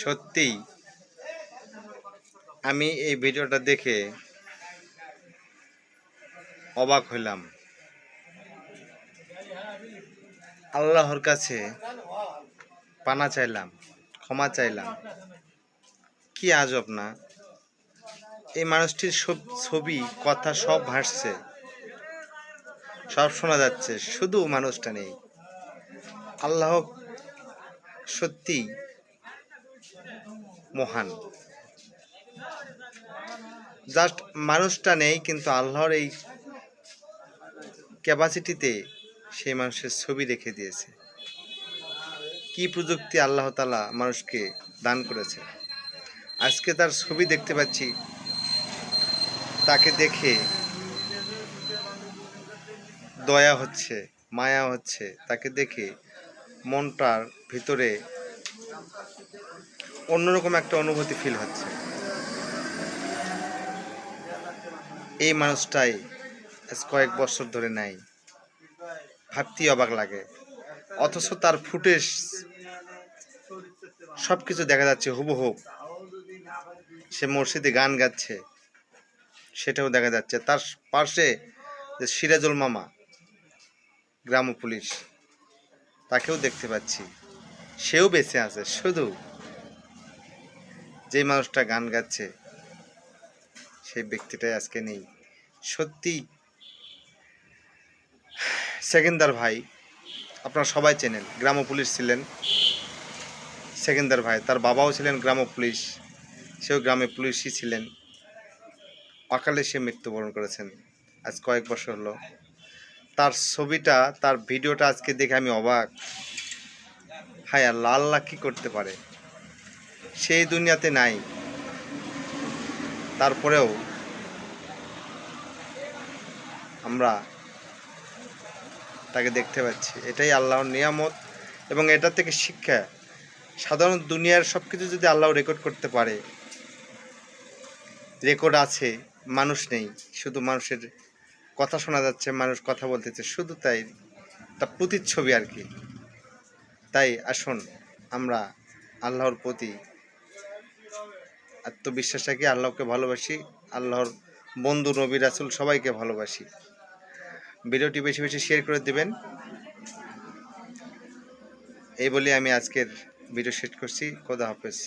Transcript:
সত্যিই, আমি এই ভিডিওটা দেখে অবাক হইলাম আল্লাহর কাছে পানা চাইলাম, ক্ষমা চাইলাম। কি আজব না? এই মানুষটির সব ছবি, কথা সব ভাসছে, সব শোনা যাচ্ছে, শুধু মানুষটা নেই। আল্লাহ সত্যি মহান। জাস্ট মানুষটা নেই, কিন্তু আল্লাহর এই ক্যাপাসিটিতে সেই মানুষের ছবি রেখে দিয়েছে। কি প্রযুক্তি আল্লাহ তালা মানুষকে দান করেছে। আজকে তার ছবি দেখতে পাচ্ছি, তাকে দেখে দয়া হচ্ছে, মায়া হচ্ছে, তাকে দেখে মনটার ভিতরে অন্যরকম একটা অনুভূতি ফিল হচ্ছে। এই মানুষটাই কয়েক বছর ধরে নাই। ভাবতেই অবাক লাগে। অথচ তার ফুটেজ সব কিছু দেখা যাচ্ছে হুবহুব সে মসজিদে গান গাচ্ছে, সেটাও দেখা যাচ্ছে। তার পাশে সিরাজুল মামা, গ্রাম পুলিশ। তাকেও দেখতে পাচ্ছি। সেও বেঁচে আছে, শুধু। যে মানুষটা গান গাচ্ছে, সেই ব্যক্তিটাই আজকে নেই। সত্যি, সেকেন্দার ভাই, আপনারা সবাই চেনেন গ্রাম পুলিশ ছিলেন সেকেন্দার ভাই। তার বাবাও ছিলেন গ্রাম পুলিশ, সেও গ্রামে পুলিশই ছিলেন। অকালে সে মৃত্যুবরণ করেছেন। আজ কয়েক বছর হলো। তার ছবিটা, তার ভিডিওটা আজকে দেখে আমি অবাক। হায় আল্লাহ আল্লাহ কী করতে পারে? সেই দুনিয়াতে নাই। তারপরেও আমরা তাকে দেখতে পাচ্ছি। এটাই আল্লাহর নিয়ামত এবং এটা থেকে শিক্ষা। সাধারণ দুনিয়ার সব কিছু যদি আল্লাহ রেকর্ড করতে পারে রেকর্ড আছে, মানুষ নেই, শুধু মানুষের কথা শোনা যাচ্ছে, মানুষ কথা বলতেছে, শুধু তাই, তা প্রতিচ্ছবি আর কি। তাই আসুন, আমরা আল্লাহর প্রতি আত্মবিশ্বাস রাখি আল্লাহকে ভালোবাসি? আল্লাহর বন্ধু, নবী, রাসুল সবাইকে ভালোবাসি। ভিডিওটি বেশি বেশি শেয়ার করে দেবেন। এই বলে আমি আজকের ভিডিও শেষ করছি। খোদা হাফেজ।